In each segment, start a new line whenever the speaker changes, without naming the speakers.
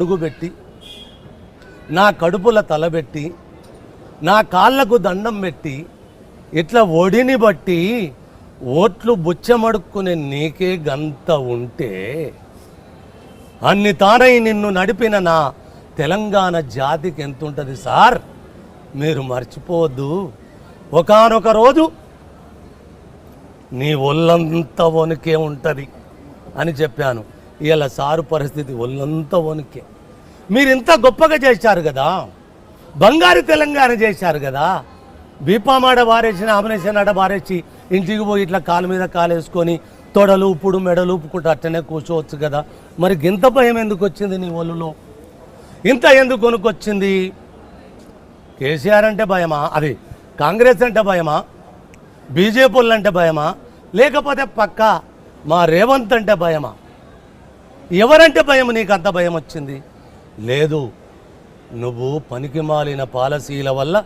అడుగుపెట్టి నా కడుపుల తలబెట్టి నా కాళ్ళకు దండం పెట్టి ఇట్లా ఒడిని బట్టి ఓట్లు బుచ్చమడుక్కునే నీకే గంత ఉంటే అన్ని తానై నిన్ను నడిపిన నా తెలంగాణ జాతికి ఎంత ఉంటుంది సార్? మీరు మర్చిపోవద్దు. ఒకానొక రోజు నీ ఒళ్ళంతా వణికే ఉంటుంది అని చెప్పాను. ఇలా సారు పరిస్థితి ఒళ్ళంతా వణికే. మీరు ఇంత గొప్పగా చేశారు కదా బంగారు తెలంగాణ చేశారు కదా బీపామాడ బారేసిన ఆమనేషన్ ఆడ బారేసి ఇంటికి పోయి ఇట్లా కాలు మీద కాలు వేసుకొని తొడలు ఉప్పుడు మెడలు ఉప్పుకుంటూ అట్టనే కూర్చోవచ్చు కదా. మరి గింత భయం ఎందుకు వచ్చింది నీ ఒళ్ళులో? ఇంత ఎందుకు కొనుక్కొచ్చింది కేసీఆర్ అంటే భయమా? అది కాంగ్రెస్ అంటే భయమా? బీజేపీ అంటే భయమా? లేకపోతే పక్క మా రేవంత్ అంటే భయమా? ఎవరంటే భయం? నీకు అంత భయం వచ్చింది. లేదు నువ్వు పనికి మాలిన పాలసీల వల్ల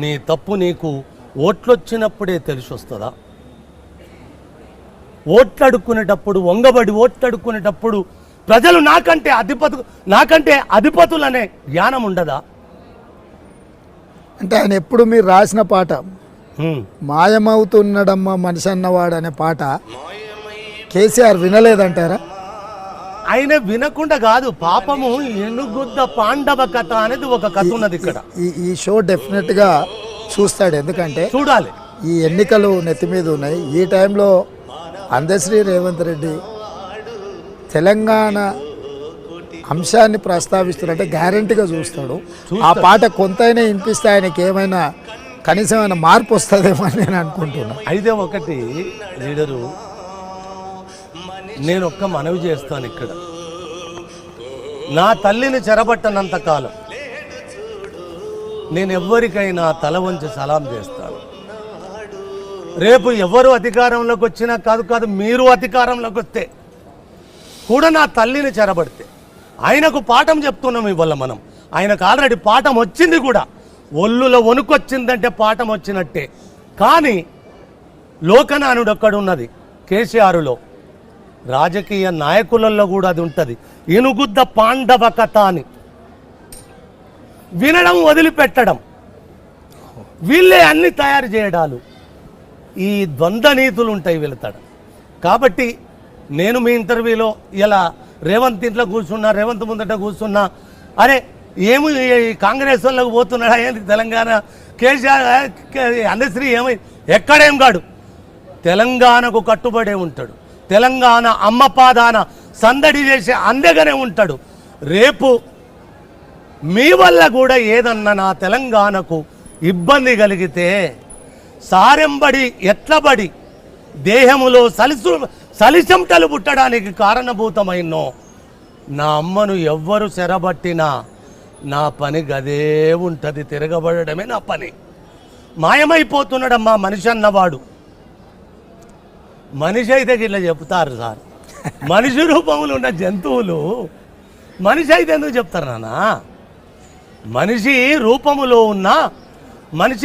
నీ తప్పు నీకు ఓట్లొచ్చినప్పుడే తెలిసి వస్తుందా ఓట్లడుక్కునేటప్పుడు వంగబడి ఓట్లడుక్కునేటప్పుడు ప్రజలు నాకంటే అధిపతు నాకంటే అధిపతులనే జ్ఞానం ఉండదా?
అంటే ఆయన ఎప్పుడు మీరు రాసిన పాట. మాయమవుతున్నాడమ్మ మనిషి అన్నవాడు అనే పాట కేసీఆర్ వినలేదంటారా?
ఆయన వినకుండా కాదు పాపము ఎనుగుద్ద పాండవ కథ అనేది ఒక కథ ఉన్నది ఇక్కడ.
ఈ షో డెఫినెట్గా చూస్తాడు. ఎందుకంటే
చూడాలి.
ఈ ఎన్నికలు నెత్తి మీద ఉన్నాయి. ఈ టైంలో అందశ్రీ రేవంత్ రెడ్డి తెలంగాణ అంశాన్ని ప్రస్తావిస్తున్నట్టే గ్యారంటీగా చూస్తాడు. ఆ పాట కొంతైనా వినిపిస్తే ఆయనకి ఏమైనా కనీసం మార్పు వస్తుందేమో అని నేను అనుకుంటున్నా.
అయితే ఒకటి లీడరు నేను ఒక్క మనవి చేస్తాను ఇక్కడ. నా తల్లిని చెరబట్టనంత కాలం నేను ఎవ్వరికైనా తల వంచి సలాం చేస్తాను. రేపు ఎవరు అధికారంలోకి వచ్చినా కాదు కాదు మీరు అధికారంలోకి వస్తే కూడా నా తల్లిని చెరబడితే ఆయనకు పాఠం చెప్తున్నాం ఇవాళ మనం. ఆయనకు ఆల్రెడీ పాఠం వచ్చింది కూడా. ఒళ్ళులో వణుకొచ్చిందంటే పాఠం వచ్చినట్టే. కానీ లోకనానుడు ఒక్కడున్నది కేసీఆర్లో. రాజకీయ నాయకులలో కూడా అది ఉంటుంది. ఇనుగుద్ద పాండవ కథ అని. వినడం వదిలిపెట్టడం. వీళ్ళే అన్ని తయారు చేయడాలు. ఈ ద్వంద్వ నీతులు ఉంటాయి వెళతాడు కాబట్టి నేను మీ ఇంటర్వ్యూలో ఇలా రేవంత్ ఇంట్లో కూర్చున్నా రేవంత్ ముందట కూర్చున్నా అరే ఏమి ఈ కాంగ్రెస్ వాళ్ళకి పోతున్నాడా ఏంది తెలంగాణ? కేసీఆర్ అందశ్రీ ఏమై ఎక్కడేం కాడు? తెలంగాణకు కట్టుబడే ఉంటాడు. తెలంగాణ అమ్మపాదాన సందడి చేసి అందగానే ఉంటాడు. రేపు మీ వల్ల కూడా ఏదన్నా నా తెలంగాణకు ఇబ్బంది కలిగితే సారెంబడి ఎట్లబడి దేహములో సలిసు సలిసంటలు పుట్టడానికి కారణభూతమైనో నా అమ్మను ఎవ్వరు చెరబట్టినా నా పని గదే ఉంటుంది. తిరగబడమే నా పని. మాయమైపోతున్నాడమ్మా మనిషి అన్నవాడు. మనిషి అయితే ఇట్లా చెప్తారు సార్. మనిషి రూపంలో ఉన్న జంతువులు మనిషి అయితే ఎందుకు చెప్తారు నాన్న? మనిషి రూపములో ఉన్న మనిషి